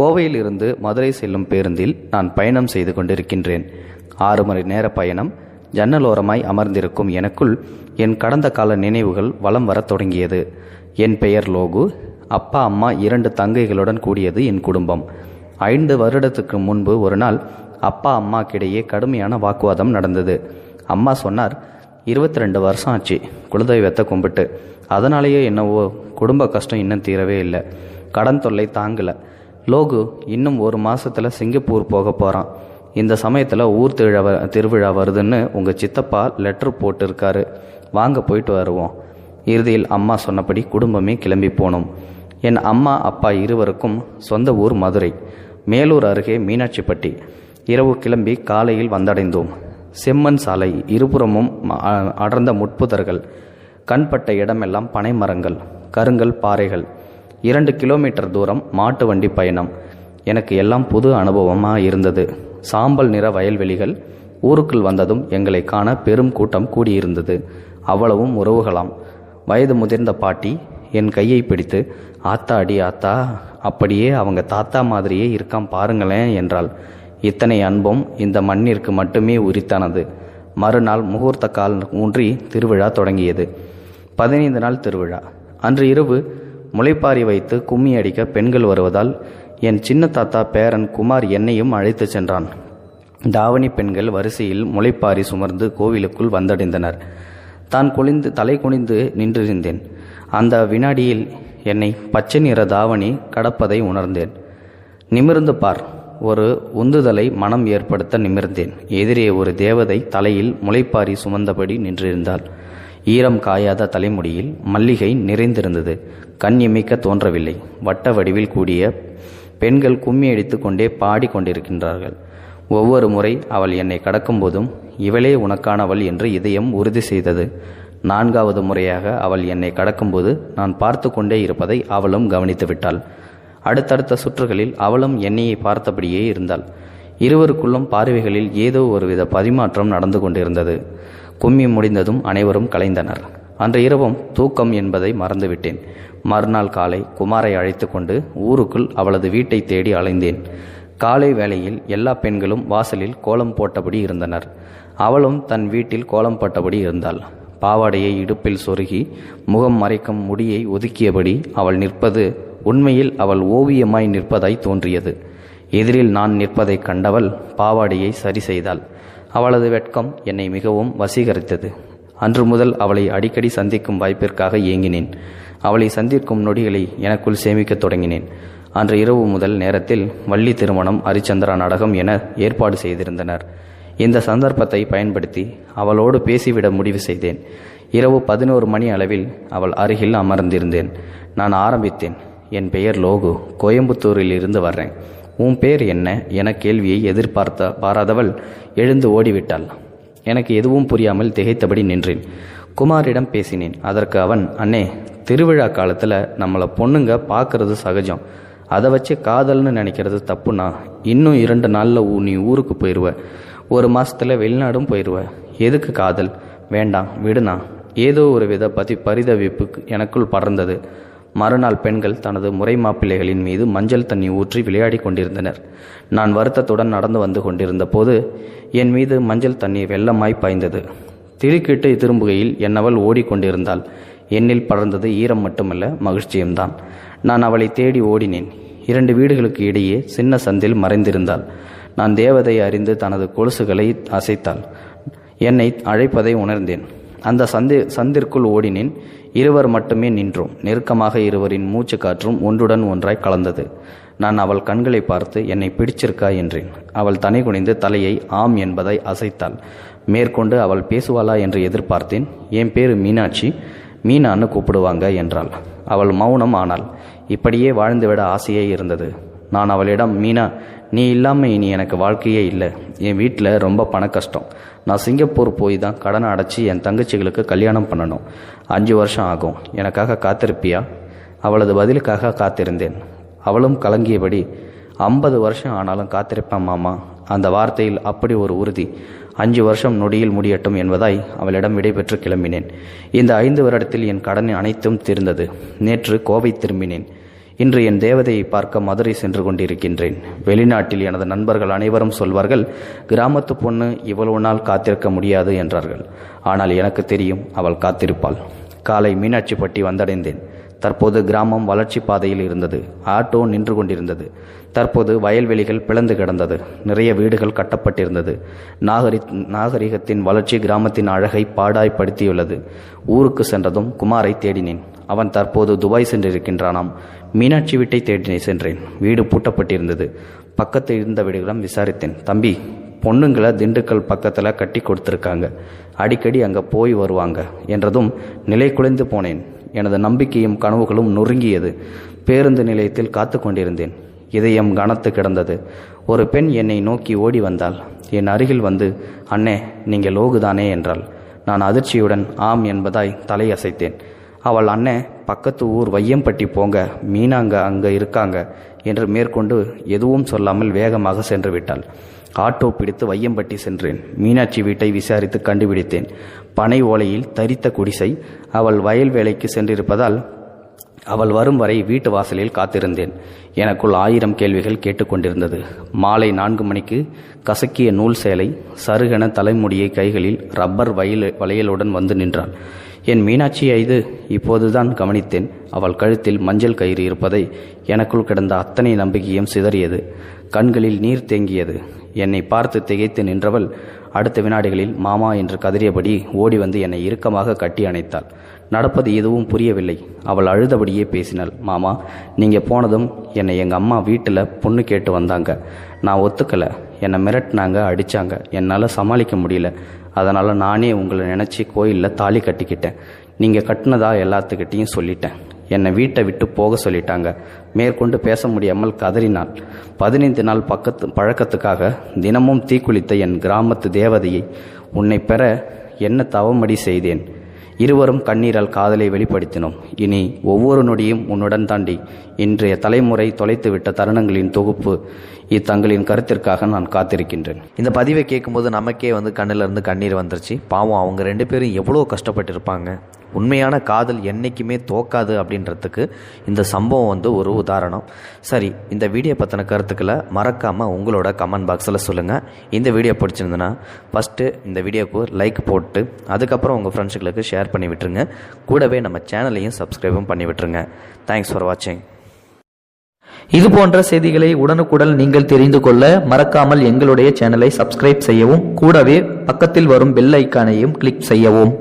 கோவையில் இருந்து மதுரை செல்லும் பேருந்தில் நான் பயணம் செய்து கொண்டிருக்கின்றேன். ஆறு மணி நேர பயணம். ஜன்னலோரமாய் அமர்ந்திருக்கும் எனக்குள் என் கடந்த கால நினைவுகள் வலம் வரத் தொடங்கியது. என் பெயர் லோகு. அப்பா அம்மா இரண்டு தங்கைகளுடன் கூடியது என் குடும்பம். ஐந்து வருடத்துக்கு முன்பு ஒரு நாள் அப்பா அம்மாக்கிடையே கடுமையான வாக்குவாதம் நடந்தது. அம்மா சொன்னார் இருபத்தி ரெண்டு வருஷம் ஆச்சு. குலதெய்வத்தை கும்பிட்டு. அதனாலேயே என்னவோ குடும்ப கஷ்டம் இன்னும் தீரவே இல்லை. கடன் தொல்லை தாங்கலை. லோகு இன்னும் ஒரு மாசத்துல சிங்கப்பூர் போக போகிறான் இந்த சமயத்தில் ஊர் திருவிழா திருவிழா வருதுன்னு உங்கள் சித்தப்பா லெட்டர் போட்டிருக்காரு. வாங்க போயிட்டு வருவோம். இறுதியில் அம்மா சொன்னபடி குடும்பமே கிளம்பி போனோம். என் அம்மா அப்பா இருவருக்கும் சொந்த ஊர் மதுரை. மேலூர் அருகே மீனாட்சிப்பட்டி. இரவு கிளம்பி காலையில் வந்தடைந்தோம். செம்மண் சாலை இருபுறமும் அ- அடர்ந்த முட்புதர்கள் கண்பட்ட இடமெல்லாம் பனைமரங்கள் கருங்கல் பாறைகள் இரண்டு கிலோமீட்டர் தூரம் மாட்டு வண்டி பயணம். எனக்கு எல்லாம் புது அனுபவமாக இருந்தது. சாம்பல் நிற வயல்வெளிகள் ஊருக்குள் வந்ததும் எங்களை காண பெரும் கூட்டம் கூடியிருந்தது. அவ்வளவும் உறவுகளாம். வயது முதிர்ந்த பாட்டி என் கையை பிடித்து ஆத்தா அடி ஆத்தா அப்படியே அவங்க தாத்தா மாதிரியே இருக்கான் பாருங்களேன் என்றாள். இத்தனை அன்பும் இந்த மண்ணிற்கு மட்டுமே உரித்தானது. மறுநாள் முகூர்த்த கால் ஊன்றி திருவிழா தொடங்கியது. பதினைந்து நாள் திருவிழா. அன்று இரவு முளைப்பாரி வைத்து கும்மி அடிக்க பெண்கள் வருவதால் என் சின்ன தாத்தா பேரன் குமார் என்னையும் அழைத்துச் சென்றான். தாவணி பெண்கள் வரிசையில் முளைப்பாரி சுமர்ந்து கோவிலுக்குள் வந்தடைந்தனர். தான் குனிந்து தலை குனிந்து நின்றிருந்தேன். அந்த வினாடியில் என்னை பச்சை நிற தாவணி கடப்பதை உணர்ந்தேன். நிமிர்ந்து பார் ஒரு உந்துதலை மனம் ஏற்படுத்த நிமிர்ந்தேன். எதிரே ஒரு தேவதை தலையில் முளைப்பாரி சுமந்தபடி நின்றிருந்தாள். ஈரம் காயாத தலைமுடியில் மல்லிகை நிறைந்திருந்தது. கண் இமைக்க தோன்றவில்லை. வட்ட வடிவில் கூடிய பெண்கள் கும்மி அடித்து கொண்டே பாடிக் கொண்டிருக்கின்றார்கள். ஒவ்வொரு முறை அவள் என்னை கடக்கும்போதும் இவளே உனக்கானவள் என்று இதயம் உறுதி செய்தது. நான்காவது முறையாக அவள் என்னை கடக்கும்போது நான் பார்த்து கொண்டே இருப்பதை அவளும் கவனித்து விட்டாள். அடுத்தடுத்த சுற்றுகளில் அவளும் என்னையை பார்த்தபடியே இருந்தாள். இருவருக்குள்ளும் பார்வைகளில் ஏதோ ஒருவித பரிமாற்றம் நடந்து கொண்டிருந்தது. கும்மி முடிந்ததும் அனைவரும் கலைந்தனர். அன்று இரவும் தூக்கம் என்பதை மறந்துவிட்டேன். மறுநாள் காலை குமாரை அழைத்து கொண்டு ஊருக்குள் அவளது வீட்டை தேடி அலைந்தேன். காலை வேளையில் எல்லா பெண்களும் வாசலில் கோலம் போட்டபடி இருந்தனர். அவளும் தன் வீட்டில் கோலம் போட்டபடி இருந்தாள். பாவாடையை இடுப்பில் சொருகி முகம் மறைக்கும் முடியை ஒதுக்கியபடி அவள் நிற்பது உண்மையில் அவள் ஓவியமாய் நிற்பதாய் தோன்றியது. எதிரில் நான் நிற்பதைக் கண்டவள் பாவாடையை சரி செய்தாள். அவளது வெட்கம் என்னை மிகவும் வசீகரித்தது. அன்று முதல் அவளை அடிக்கடி சந்திக்கும் வாய்ப்பிற்காக ஏங்கினேன். அவளை சந்திக்கும் நொடிகளை எனக்குள் சேமிக்கத் தொடங்கினேன். அன்று இரவு முதல் நேரத்தில் வள்ளி திருமணம் ஹரிச்சந்திரா நாடகம் என ஏற்பாடு செய்திருந்தனர். இந்த சந்தர்ப்பத்தை பயன்படுத்தி அவளோடு பேசிவிட முடிவு செய்தேன். இரவு பதினோரு மணி அளவில் அவள் அருகில் அமர்ந்திருந்தேன். நான் ஆரம்பித்தேன். என் பெயர் லோகு. கோயம்புத்தூரில் இருந்து வர்றேன். உன் பேர் என்ன? என கேள்வியை எதிர்பார்த்த பாராதவள் எழுந்து ஓடிவிட்டாள். எனக்கு எதுவும் புரியாமல் திகைத்தபடி நின்றேன். குமாரிடம் பேசினேன். அதற்கு அவன் அண்ணே திருவிழா காலத்தில் நம்மளை பொண்ணுங்க பார்க்கறது சகஜம். அதை வச்சு காதல்னு நினைக்கிறது தப்புண்ணா. இன்னும் இரண்டு நாளில் நீ ஊருக்கு போயிடுவ ஒரு மாதத்தில் வெளிநாடும் போயிடுவ எதுக்கு காதல்? வேண்டாம் விடுனா ஏதோ ஒரு வித பதி பரிதவிப்பு எனக்குள் படர்ந்தது மறுநாள் பெண்கள் தனது முறை மாப்பிள்ளைகளின் மீது மஞ்சள் தண்ணி ஊற்றி விளையாடி கொண்டிருந்தனர். நான் வருத்தத்துடன் நடந்து வந்து கொண்டிருந்த போது என் மீது மஞ்சள் தண்ணி வெள்ளமாய் பாய்ந்தது. திடுக்கிட்டு திரும்புகையில் என்னவள் ஓடிக்கொண்டிருந்தாள் என்னில் படர்ந்தது ஈரம் மட்டுமல்ல மகிழ்ச்சியும்தான். நான் அவளை தேடி ஓடினேன். இரண்டு வீடுகளுக்கு இடையே சின்ன சந்தில் மறைந்திருந்தாள். நான் தேவதை அறிந்து தனது கொலுசுகளை அசைத்தாள். என்னை அழைப்பதை உணர்ந்தேன். அந்த சந்தி சந்திற்குள் ஓடினேன். இருவர் மட்டுமே நின்றோம். நெருக்கமாக இருவரின் மூச்சு காற்றும் ஒன்றுடன் ஒன்றாய் கலந்தது. நான் அவள் கண்களை பார்த்து என்னை பிடிச்சிருக்கா? என்றேன். அவள் தனை குனிந்து தலையை ஆம் என்பதை அசைத்தாள். மேற்கொண்டு அவள் பேசுவாளா? என்று எதிர்பார்த்தேன். என் பேரு மீனாட்சி. மீனான்னு கூப்பிடுவாங்க என்றாள். அவள் மௌனம் ஆனாள். இப்படியே வாழ்ந்துவிட ஆசையே இருந்தது. நான் அவளிடம் மீனா நீ இல்லாமல் இனி எனக்கு வாழ்க்கையே இல்லை. என் வீட்டில் ரொம்ப பண கஷ்டம் நான் சிங்கப்பூர் போய் தான் கடனை அடைச்சி என் தங்கச்சிகளுக்கு கல்யாணம் பண்ணணும். அஞ்சு வருஷம் ஆகும். எனக்காக காத்திருப்பியா? அவளது பதிலுக்காக காத்திருந்தேன். அவளும் கலங்கியபடி ஐம்பது வருஷம் ஆனாலும் காத்திருப்பேன் மாமா. அந்த வார்த்தையில் அப்படி ஒரு உறுதி. அஞ்சு வருஷம் நொடியில் முடியட்டும் என்பதாய் அவளிடம் விடைபெற்று கிளம்பினேன். இந்த ஐந்து வருடத்தில் என் கடன் அனைத்தும் தீர்ந்தது. நேற்று கோவை திரும்பினேன். இன்று என் தேவதையை பார்க்க மதுரை சென்று கொண்டிருக்கின்றேன். வெளிநாட்டில் எனது நண்பர்கள் அனைவரும் சொல்வார்கள் கிராமத்து பொண்ணு இவ்வளவு நாள் காத்திருக்க முடியாது என்றார்கள். ஆனால் எனக்கு தெரியும் அவள் காத்திருப்பாள். காலை மீனாட்சிப்பட்டி வந்தடைந்தேன். தற்போது கிராமம் வளர்ச்சி பாதையில் இருந்தது. ஆட்டோ நின்று கொண்டிருந்தது. தற்போது வயல்வெளிகள் பிளந்து கிடந்தது. நிறைய வீடுகள் கட்டப்பட்டிருந்தது. நாகரி நாகரிகத்தின் வளர்ச்சி கிராமத்தின் அழகை பாடாய்ப்படுத்தியுள்ளது. ஊருக்கு சென்றதும் குமாரை தேடினேன். அவன் தற்போது துபாய் சென்றிருக்கின்றானாம். மீனாட்சி வீட்டை தேடி சென்றேன். வீடு பூட்டப்பட்டிருந்தது. பக்கத்தில் இருந்த வீடுகளும் விசாரித்தேன். தம்பி பொண்ணுங்களை திண்டுக்கல் பக்கத்தில் கட்டி கொடுத்துருக்காங்க. அடிக்கடி அங்கே போய் வருவாங்க என்றதும் நிலை குலைந்து போனேன். எனது நம்பிக்கையும் கனவுகளும் நொறுங்கியது. பேருந்து நிலையத்தில் காத்து கொண்டிருந்தேன். இதயம் கனத்து கிடந்தது. ஒரு பெண் என்னை நோக்கி ஓடி வந்தாள். என் அருகில் வந்து அண்ணே நீங்கள் லோகுதானே? என்றாள். நான் அதிர்ச்சியுடன் ஆம் என்பதாய் தலையசைத்தேன். அவள் அண்ணன் பக்கத்து ஊர் வையம்பட்டி போங்க மீனாங்க அங்கே இருக்காங்க என்று மேற்கொண்டு எதுவும் சொல்லாமல் வேகமாக சென்று விட்டாள் ஆட்டோ பிடித்து வையம்பட்டி சென்றேன். மீனாட்சி வீட்டை விசாரித்து கண்டுபிடித்தேன். பனை ஓலையில் தரித்த குடிசை. அவள் வயல் வேலைக்கு சென்றிருப்பதால் அவள் வரும் வரை வீட்டு வாசலில் காத்திருந்தேன். எனக்குள் ஆயிரம் கேள்விகள் கேட்டுக்கொண்டிருந்தது. மாலை நான்கு மணிக்கு கசக்கிய நூல் சேலை சருகென தலைமுடியை கைகளில் ரப்பர் வயல் வளையலுடன் வந்து நின்றாள். என் மீனாட்சி ஐது இப்போதுதான் கவனித்தேன். அவள் கழுத்தில் மஞ்சள் கயிறு இருப்பதை எனக்குள் கிடந்த அத்தனை நம்பிக்கையும் சிதறியது. கண்களில் நீர் தேங்கியது. என்னை பார்த்து திகைத்து நின்றவள் அடுத்த வினாடிகளில் மாமா என்று கதறியபடி ஓடி வந்து என்னை இறுக்கமாக கட்டி அணைத்தாள். நடப்பது எதுவும் புரியவில்லை. அவள் அழுதபடியே பேசினாள். மாமா நீங்கள் போனதும் என்னை எங்கள் அம்மா வீட்டில் பொண்ணு கேட்டு வந்தாங்க. நான் ஒத்துக்கலை. என்னை மிரட்டினாங்க அடித்தாங்க என்னால் சமாளிக்க முடியல. அதனால் நானே உங்களை நினச்சி கோயிலில் தாலி கட்டிக்கிட்டேன். நீங்கள் கட்டினதா எல்லாத்துக்கிட்டேயும் சொல்லிட்டேன். என்னை வீட்டை விட்டு போக சொல்லிட்டாங்க. மேற்கொண்டு பேச முடியாமல் கதறினாள். பதினைந்து நாள் பக்கத்து பழக்கத்துக்காக தினமும் தீக்குளித்த என் கிராமத்து தேவதையை உன்னை பெற என்ன தவமடி செய்தேன்? இருவரும் கண்ணீரால் காதலை வெளிப்படுத்தினோம். இனி ஒவ்வொரு நொடியும் உன்னுடன் தாண்டி இன்றைய தலைமுறை தொலைத்துவிட்ட தருணங்களின் தொகுப்பு இத்தங்களின் கருத்திற்காக நான் காத்திருக்கின்றேன். இந்த பதிவை கேட்கும்போது நமக்கே வந்து கண்ணிலிருந்து கண்ணீர் வந்துருச்சு. பாவம் அவங்க ரெண்டு பேரும் எவ்வளோ கஷ்டப்பட்டிருப்பாங்க. உண்மையான காதல் என்றைக்குமே தோக்காது அப்படின்றதுக்கு இந்த சம்பவம் வந்து ஒரு உதாரணம். சரி இந்த வீடியோ பற்றின கருத்துக்களை மறக்காமல் உங்களோட கமெண்ட் பாக்ஸில் சொல்லுங்கள் இந்த வீடியோ பிடிச்சிருந்துன்னா ஃபஸ்ட்டு இந்த வீடியோக்கு லைக் போட்டு அதுக்கப்புறம் உங்கள் ஃப்ரெண்ட்ஸுகளுக்கு ஷேர் பண்ணி விட்டுருங்க. கூடவே நம்ம சேனலையும் சப்ஸ்கிரைபும் பண்ணி விட்டுருங்க. தேங்க்ஸ் ஃபார் வாட்சிங் இது போன்ற செய்திகளை உடனுக்குடன் நீங்கள் தெரிந்து கொள்ள மறக்காமல் எங்களுடைய சேனலை சப்ஸ்கிரைப் செய்யவும் கூடவே பக்கத்தில் வரும் பெல் ஐக்கானையும் கிளிக் செய்யவும்.